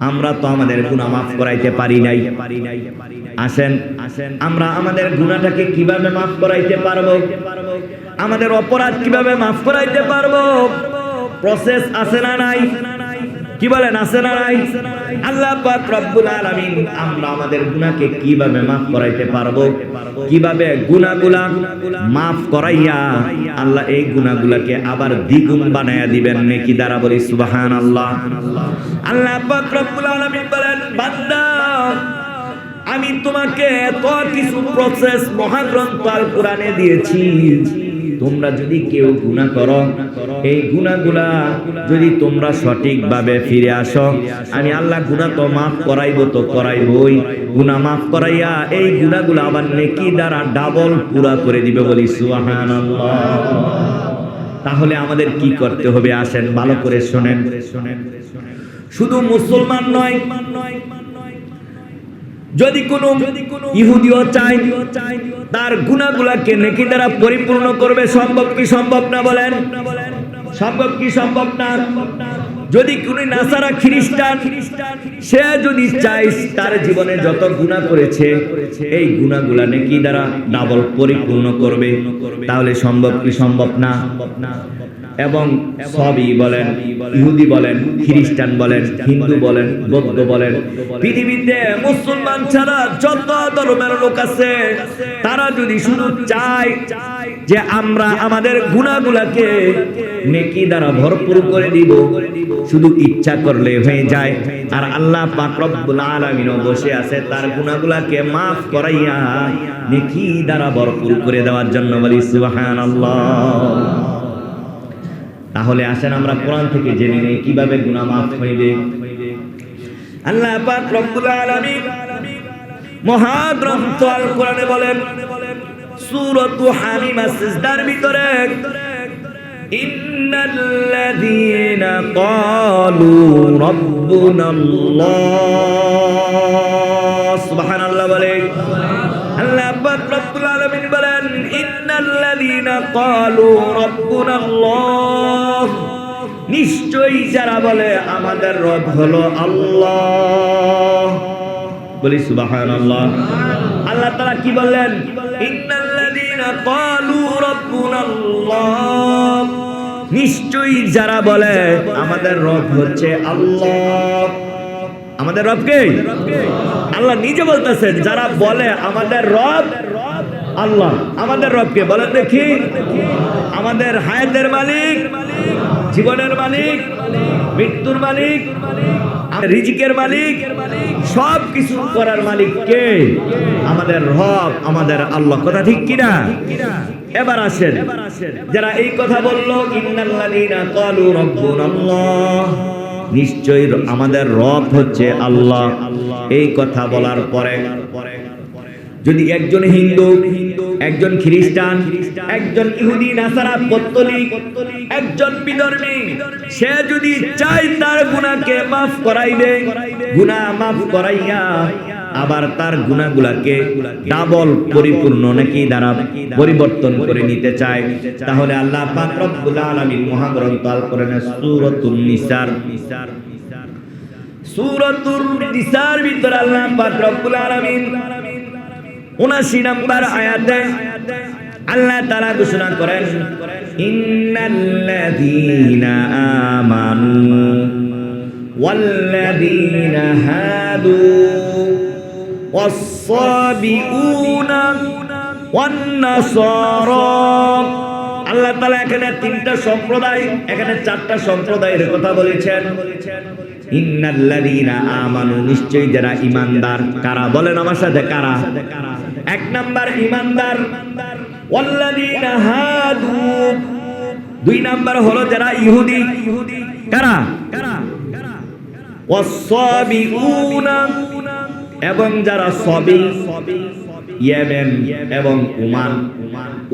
আমরা তো আমাদের গুণা মাফ করাইতে পারি নাই। আসেন আসেন আমরা আমাদের গুণাটাকে কীভাবে মাফ করাইতে পারব? আমাদের অপরাধ কীভাবে মাফ করাইতে পারব? প্রসেস আছে না নাই? কি বলেন, আছে না নাই? আল্লাহ পাক রব্বুল আলামিন, আমরা আমাদের গুনাহকে কীভাবে maaf করাইতে পারব, কীভাবে গুনাহগুলা maaf করাইয়া আল্লাহ এই গুনাহগুলাকে আবার দ্বিগুণ বানায়া দিবেন নেকি দ্বারা বলি, সুবহানাল্লাহ। আল্লাহ পাক রব্বুল আলামিন বলেন, বান্দা, আমি তোমাকে এত কিছু প্রসেস মহাগ্রন্থ আল কোরআনে দিয়েছি তোমরা যদি কেউ গুণা করো, এই গুণাগুলা যদি তোমরা সঠিকভাবে ফিরে আসো, আমি আল্লাহ গুণা তো মাফ করাইবো তো করাইবই গুণা মাফ করাইয়া এই গুণাগুলা আবার নেকি দ্বারা ডাবল পুরা করে দিবে বলি সুবহানাল্লাহ। তাহলে আমাদের কি করতে হবে? আসেন, ভালো করে শোনেন। শুধু মুসলমান নয় যদি কোনো ইহুদিও চায়, তার গুণাগুলাকে নেকি দ্বারা পরিপূর্ণ করবে, সম্ভব কি সম্ভব না বলেন? সম্ভব কি সম্ভব না? যদি কোন নাসারা খ্রিস্টান, সে যদি চায় তার জীবনে যত গুণা করেছে, এই গুণাগুলা নেকি দ্বারা ডাবল পরিপূর্ণ করবে। তাহলে সম্ভব কি সম্ভব না? এবং সবই বলেন, ইহুদি বলেন, খ্রিস্টান বলেন, হিন্দু বলেন, বৌদ্ধ বলেন, পৃথিবীতে মুসলমান ছাড়া যত ধর্মের লোক আছে, তারা যদি শুধু চায় যে আমরা আমাদের গুণাগুলাকে নেকি দ্বারা ভরপুর করে দিব, শুধু ইচ্ছা করলে হয়ে যায়। আর আল্লাহ পাক রব্বুল আলামিনও বসে আছে, তার গুণাগুলাকে মাফ করাইয়া নেকি দ্বারা ভরপুর করে দেওয়ার জন্য বলি, সুবহানাল্লাহ। তাহলে আসেন আমরা কোরআন থেকে জেনে নেই, কীভাবে গুনাহ মাফ হইবে। আল্লাহ পাক রব্বুল আলামিন মহাগ্রন্থ আল কোরআনে বলেন সূরাতু হামিম সিজদার ভিতরে। ইন্নাল্লাযীনা ক্বালু রাব্বুনাল্লাহ সুবহানাল্লাহ বলে। আল্লাহ রব্বুল আলামিন বলেন, ইন্নাল্লাযীনা ক্বালু রাব্বুনাল্লাহ নিশ্চয়ই যারা বলে, আমাদের রব হলো আল্লাহ। বলি সুবহানাল্লাহ। আল্লাহ তাআলা কি বললেন? রাব্বুনাল্লাহ নিশ্চয়ই যারা বলে, আমাদের রব হচ্ছে আল্লাহ। আমাদের রবকে আল্লাহ নিজে বলতেছেন, যারা বলে, আমাদের রব আল্লাহ, আমাদের রবকে বলেন দেখি। আমাদের হায়াতের মালিক, জীবনের মালিক, মৃত্যুর মালিক রিজিকের মালিক সব কিছু করার মালিক কে? আমাদের রব, আমাদের আল্লাহ। কথা ঠিক কিনা? এবার আসেন। যারা এই কথা বলল, ইন্নাল্লাযীনা ক্বালু নিশ্চয়ই আমাদের রব হচ্ছে আল্লাহ। এই কথা বলার পরে যদি একজন হিন্দু একজন খ্রিস্টান, একজন ইহুদি, নাসারা, পত্তলিক, একজন বিধর্মী সে যদি চায় তার গুনাহকে মাফ করাইবে, গুনাহ মাফ করাইয়া আবার তার গুণাগুলাকে ডাবল পরিপূর্ণ নাকি দ্বারা পরিবর্তন করে নিতে চায়, তাহলে আল্লাহ পাক রব্বুল আলামিন মহাগ্রন্থ আল কোরআনে সূরাতুন নিসার সূরাতুন নিসার ভিতর আল্লাহ পাক রব্বুল আলামিন 79 নম্বর আয়াতে আল্লাহ তাআলা ঘোষণা করেন ইন্নাল্লাযীনা আমানু ওয়াল্লাযীনা হাদু والصابئون والنصارى আল্লাহ তালা এখানে তিনটা সম্প্রদায়, এখানে চারটা সম্প্রদায়ের কথা বলেছেন। নিশ্চয়ই যারা ঈমানদার। কারা? বলেন আমার সাথে, কারা? এক ঈমানদার। দুই নাম্বার হলো যারা ইহুদি। এবং যারা সবি ইয়েমেন এবং ওমান।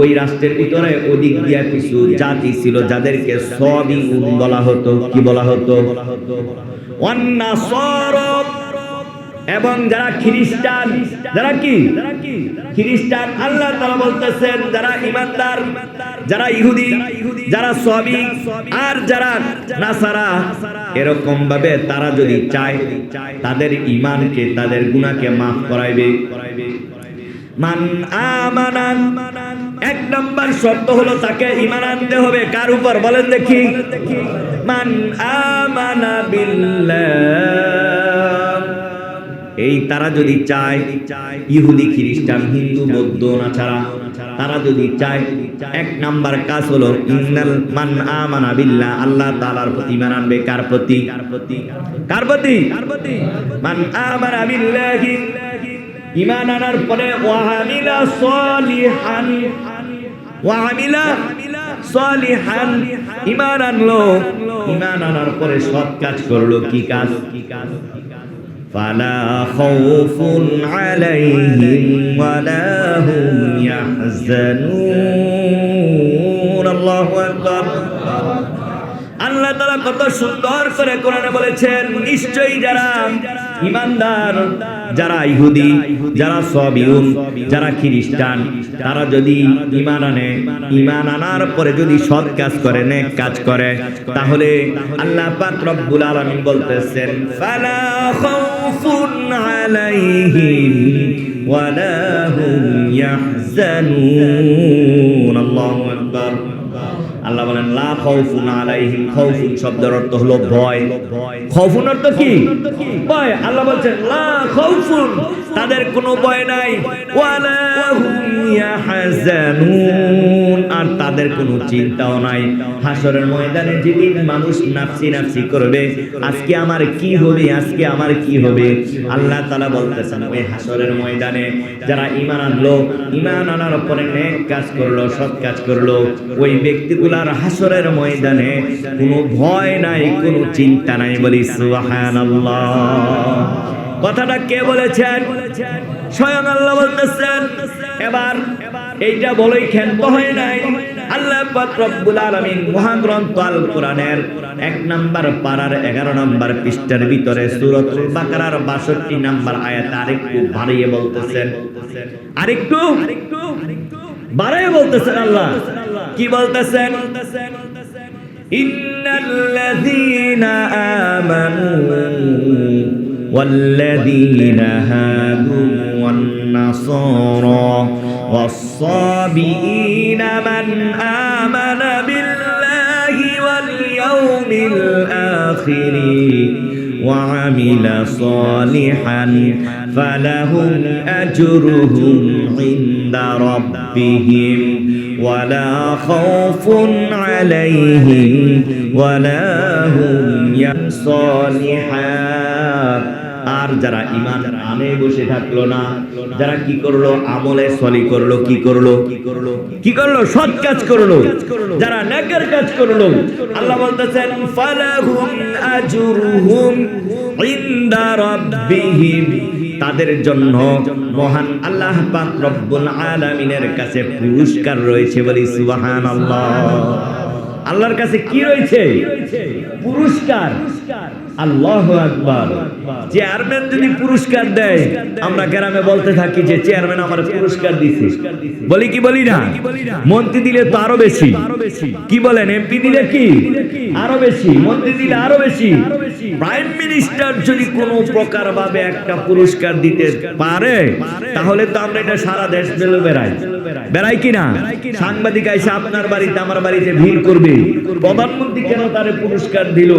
ওই রাষ্ট্রের ভিতরে ওদিক দিয়া কিছু জাতি ছিল যাদেরকে সবই বলা হতো, কি বলা হতো? এবং যারা খ্রিস্টান, যারা কি? খ্রিস্টান। আল্লাহ তারা বলতেছেন, যারা ইমানদার যারা ইহুদি, যারা সবি আর যারা নাসারা, এরকম ভাবে তারা যদি চায়, তাদের ইমানকে তাদের গুণাকে মাফ করাইবে করাইবে। মান আমানা এক নম্বর শর্ত হলো তাকে ইমান আনতে হবে। কার উপর? বলেন দেখি। মান আমানা বিল্লাহ। এই তারা যদি চায়, ইহুদি, খ্রিস্টান, হিন্দু, বৌদ্ধ না ছাড়া তারা যদি চায়, এক নাম্বার কাজ হলো ইন্নাল মান আমানা বিল্লাহ। আল্লাহ তাআলার প্রতি ইমান আনবে। কার প্রতি? কার প্রতি? মান আমানা বিল্লাহি। ইমান আনার পরে, ওয়াহামিলা সলিহান ওয়াহামিলা সলিহান, ইমান আনলো। ইমান আনার পরে সৎ কাজ করল, কি কাজ? কি কাজ ফালা খাউফুন আলাইহিম ওয়ালা হুম ইয়াহজানুন। আল্লাহু আকবার। আল্লাহ তাআলা কত সুন্দর করে কোরআনে বলেছেন, নিশ্চয়ই যারা ইমানদার, যারা ইহুদি, যারা সবিউন যারা খ্রিস্টান, তারা যদি ইমান আনে, ইমান আনার পরে যদি সৎ কাজ করে, নেক কাজ করে, তাহলে আল্লাহ পাক রব্বুল আলামিন বলতেছেন, ফালা খাউফুন আলাইহিম ওয়ালা হুম ইয়াহজানুন। আল্লাহু আকবার। আল্লাহ বলেন, লা খাউফুন আলাইহিম। খাউফুন শব্দের অর্থ হলো ভয়। খাউফুন অর্থ কি? ভয়। আল্লাহ বলছেন, লা খাউফুন তাদের কোনো ভয় নাই। ওয়ালা হুম ইয়াহজানুন। তাদের কোনো চিন্তাও নাই। হাসরের ময়দানে যেদিন মানুষ নাফসি নাফসি করবে, আজকে আমার কি হবে, আজকে আমার কি হবে? আল্লাহ তাআলা বলতেছেন, ওই হাসরের ময়দানে যারা ঈমান আনলো, ঈমান আনার পরে নেক কাজ করল, সৎ কাজ করল, ওই ব্যক্তিগুলার হাসরের ময়দানে কোনো ভয় নাই, কোনো চিন্তা নাই বলি সুবহানাল্লাহ। কথাটা কে বলেছেন? স্বয়ং আল্লাহ বলতেছেন, এবার এইটা বলেই ক্ষান্ত হয় নাই। আল্লাহ রব্বুল আলামিন মহাগ্রন্থ আল কোরআনের এক নাম্বার পারার এগারো নাম্বার পৃষ্ঠার ভিতরে সূরাতুল 62 নাম্বার আয়াত আরেকটু বাড়িয়ে বলতেছেন। আরেকটু বাড়িয়ে বলতেছেন আল্লাহ। কি বলতেছেন? ইন্নাল্লাযীনা আমানু والذين هادوا والنصارى والصابئين من آمن بالله واليوم الآخر وعمل صالحا فلهم أجرهم عند ربهم ولا خوف عليهم ولا هم আর যারা ইমান আনে বসে থাকল না, যারা কি করল? আমলে সলি করল, কি করল? কি করল? কি করল সৎ কাজ করল। যারা নেকের কাজ করল। আল্লাহ বলতেছেন, ফালাহুম আজরুহুম ইনদা রাব্বিহিম। তাদের জন্য মহান আল্লাহ পাক রব্বুল আলামিনের কাছে পুরস্কার রয়েছে বলি সুবহানাল্লাহ। আল্লাহর কাছে কি রয়েছে? পুরস্কার। আল্লাহ আকবার। চেয়ারম্যান যদি পুরস্কার দেয়, আমরা গ্রামে বলতে থাকি যে চেয়ারম্যান আমার পুরস্কার দিছে। বলি কি বলি না? মন্ত্রী দিলে তো আরও বেশি। কি বলেন, এমপি দিলে কি? আরও বেশি। মন্ত্রী দিলে আরও বেশি। প্রাইম মিনিস্টার যদি কোনো প্রকার ভাবে একটা পুরস্কার দিতে পারে, তাহলে তো আমরা এটা সারা দেশ বেলে বেড়াই। বেড়াই কিনা সাংবাদিক এসে আপনার বাড়িতে, আমার বাড়িতে ভিড় করবে। প্রধানমন্ত্রী কেন তার পুরস্কার দিল?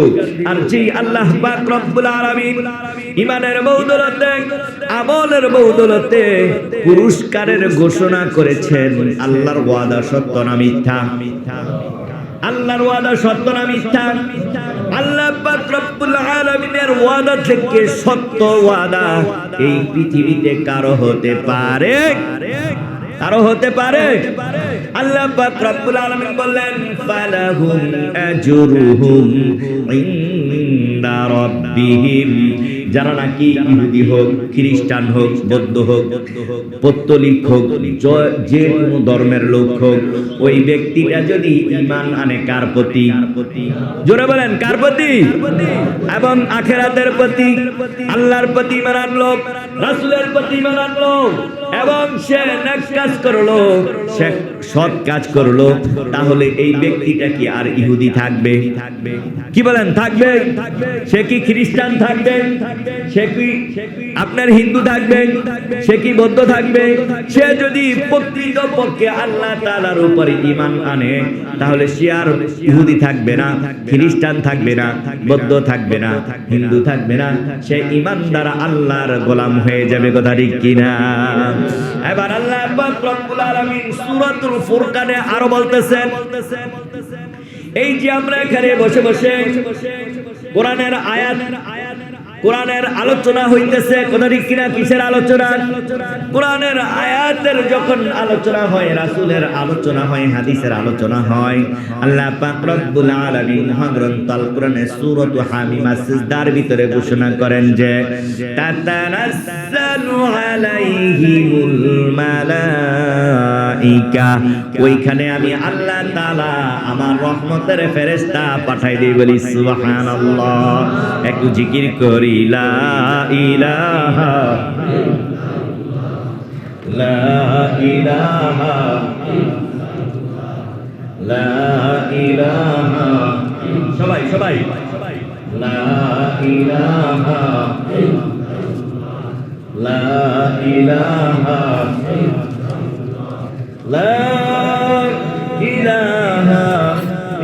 আর যেই আল্লাহ ইমানের বৌদলতে, আমলের বৌদলতে পুরস্কারের ঘোষণা করেছেন, আল্লাহর ওয়াদা সত্য না মিথ্যা? আল্লাহর ওয়াদা সত্য না মিথ্যা? আল্লাহ রব্বুল আলামিনের ওয়াদা থেকে সত্য ওয়াদা এই পৃথিবীতে কারও হতে পারে? কারও হতে পারে? আল্লাহ পাক রব্বুল আলামিন বললেন, ফালাহুম আজরুহুম ইনদা রাব্বিহিম যারা নাকি ইহুদি হোক, খ্রিস্টান হোক, বৌদ্ধ হোক, পত্তলিক হোক যে কোনো ধর্মের লোক হোক, ওই ব্যক্তিটা যদি ইমান আনে কার প্রতি? জোরে বলেন, কার প্রতি? এবং আখেরাতের প্রতি, আল্লাহর প্রতি মারান লোক রাসুলের প্রতি মারান আনলো। এবং সে নেক কাজ করল, সে সৎ কাজ করল, তাহলে এই ব্যক্তিটা কি আর ইহুদি থাকবে? কি বলেন, থাকবে? সে কি খ্রিস্টান থাকবে? সে কি আপনার হিন্দু থাকবে, সে কি বৌদ্ধ থাকবে? সে যদি প্রকৃত পক্ষে আল্লাহ তাআলার উপরে ঈমান আনে, তাহলে সে আর ইহুদি থাকবে না, খ্রিস্টান থাকবে না, বৌদ্ধ থাকবে না, হিন্দু থাকবে না। সে ঈমান দ্বারা আল্লাহর গোলাম হয়ে যাবে, কথা ঠিক কিনা? এবার আল্লাহ রব্বুল ফুরকানে আরও বলতেছেন, এই যে আমরা এখানে বসে বসে কোরআনের আয়াত কোরআনের আলোচনা হইতেছে কোন কিনা, কিসের আলোচনা? কোরআনের আয়াতের যখন আলোচনা হয়, রাসূলের আলোচনা হয়, হাদিসের আলোচনা হয়, আল্লাহ পাক রব্বুল আলামিন হযরত আল কোরআনে হামিমা সিজদার ভিতরে ঘোষণা করেন যে আলাইহিমুল মালাইকা ওইখানে আমি আল্লাহ তাআলা আমার রহমতের ফেরেশতা পাঠাই দেই, বলি, সুবহানাল্লাহ। একটু জিকির করি, লা ইলাহা লা ইলাহা লা ইলাহা সবাই সবাই। লা ইলাহা লা ইলাহা لا إله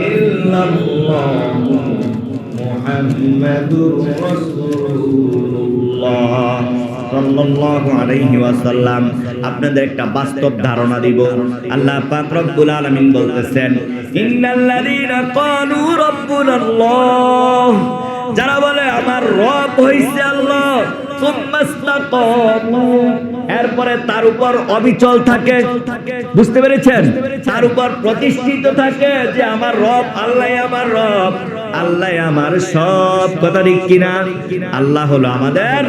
إلا الله محمد رسول الله সাল্লাল্লাহু আলাইহি ওয়াসাল্লাম আপনাদের একটা বাস্তব ধারণা দিব আল্লাহ পাক রব্বুল আলামিন বলতেছেন ইন্নাল্লাযীনা ক্বালু রাব্বুনাল্লাহ যারা বলে আমার রব হইছে আল্লাহ সুম্মাস্তাকামু এরপরে তার উপর অবিচল থাকে। বুঝতে পেরেছেন? তার উপর প্রতিষ্ঠিত থাকে যে আমার রব আল্লাহ আমার রব আল্লাহ আমার সব কথা ঠিক কিনা? আল্লাহ হলো আমাদের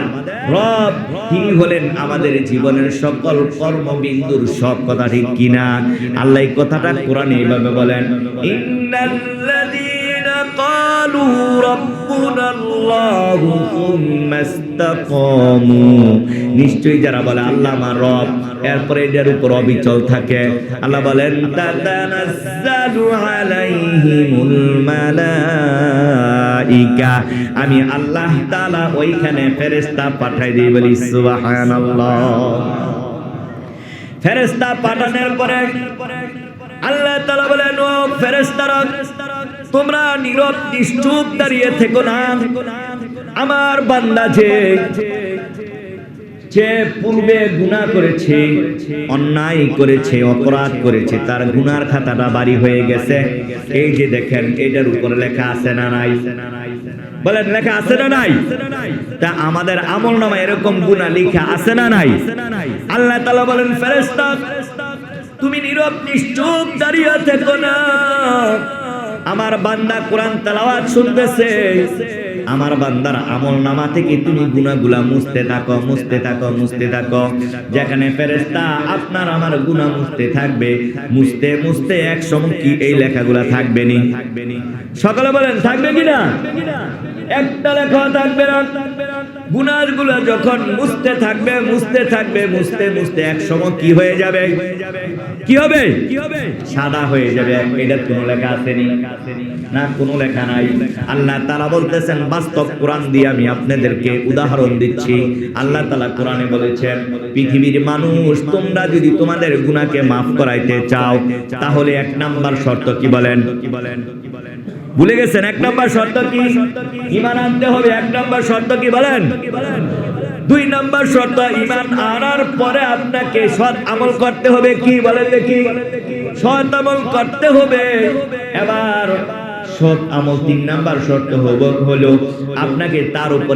রব, তিনি হলেন আমাদের জীবনের সকল কর্মবিন্দুর সব কথা ঠিক কিনা? আল্লাহ কথাটা কোরআনে এইভাবে বলেন ইন্নাল্লাযীনা রাব্বুনা আল্লাহু সুম্মা ইসতাকামু নিশ্চয়ই যারা বলে আল্লাহ আমার রব, এরপরে এটার উপর অবিচল থাকে। আল্লাহ বলেন আমি আল্লাহ তাআলা ওইখানে ফেরেশতা পাঠাই দিই, বলি, সুবহানাল্লাহ। পাঠানোর পরে আল্লাহ তাআলা বলেন, ও তোমরা নীরব, নিশ্চুপ দাঁড়িয়ে থেকো না। আমার বান্দা যে যে পূর্বে গুনাহ করেছে, অন্যায় করেছে, অপরাধ করেছে, তার গুনার খাতাটা বাড়ি হয়ে গেছে। এই যে দেখেন, এটার উপরে লেখা আছে না নাই? বলেন, লেখা আছে না নাই? তা আমাদের আমল নামা এরকম গুনাহ লেখা আছে না নাই? আল্লাহ তাআলা বলেন, ফেরেশতা, তুমি নীরব, নিশ্চুপ দাঁড়িয়ে থেকো না। আমার বান্দা কোরআন তালাওয়াত শুনতেছে। আমার বান্দার আমল নামা থেকে তুমি গুনাগুলা মুছতে থাকো মুছতে থাকো মুছতে থাকো। যেখানে ফেরেশতা আপনার আমার গুনা মুছতে থাকবে, মুছতে মুছতে এক সময় কি এই লেখাগুলা থাকবে নি। সকালে বলেন, থাকবে কিনা? একটা লেখা থাকবে না। যখন মুছতে থাকবে মুছতে থাকবে, মুছতে মুছতে এক সময় কি হয়ে যাবে? কি হবে? সাদা হয়ে যাবে। এটা কোনো লেখা আসেনি। না, কোনো লেখা নাই। আল্লাহ বলতেছেন, বাস্তব কোরআন দিয়ে আমি আপনাদেরকে উদাহরণ দিচ্ছি। আল্লাহ তাআলা কোরআনে বলেছেন, পৃথিবীর মানুষ, তোমরা যদি তোমাদের গুনাহকে মাফ করাইতে চাও, তাহলে এক নাম্বার শর্ত কি বলেন কি বলেন কি বলেন? ভুলে গেছেন, এক নম্বর শর্ত কি? ইমান আনতে হবে, এক নম্বর শর্ত কি বলেন? দুই নম্বর শর্ত ইমান আনার পরে আপনাকে সৎ আমল করতে হবে, কি বলেন দেখি? সৎ আমল করতে হবে। এবার সৎ আমল তিন নাম্বার শর্ত আপনাকে তার উপর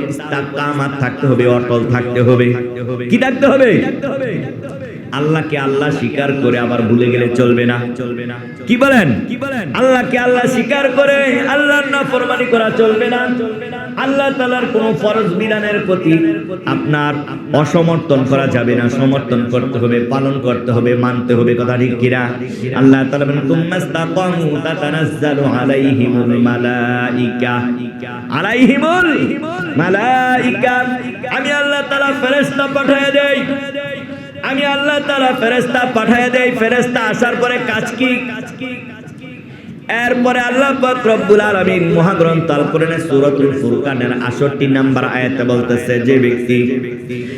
থাকতে হবে, অটল থাকতে হবে। কি থাকতে হবে? আল্লাহকে আল্লাহ স্বীকার করে আবার ভুলে গেলে চলবে না। চলবে না কি বলেন? কি বলেন আল্লাহকে আল্লাহ স্বীকার করে আল্লাহর না ফরমানি করা চলবে না। আল্লাহ তাআলার কোন ফরজ বিধানের প্রতি আপনার অসমর্থন করা যাবে না। সমর্থন করতে হবে, পালন করতে হবে, মানতে হবে, কথা ঠিক কিনা? আল্লাহ আমি আল্লাহ তাআলা ফেরেশতা পাঠিয়ে দেই। আমি আল্লাহ তালা ফেরেস্তা পাঠাই দেই ফেরেস্তা আসার পরে কাজ কি? এরপরে আল্লাহ রব্বুল আলমিন মহাগ্রন্থ আল কোরআনের সুরতুল ফুরকানের 68 নাম্বার আয়াতে বলতেছে, যে ব্যক্তি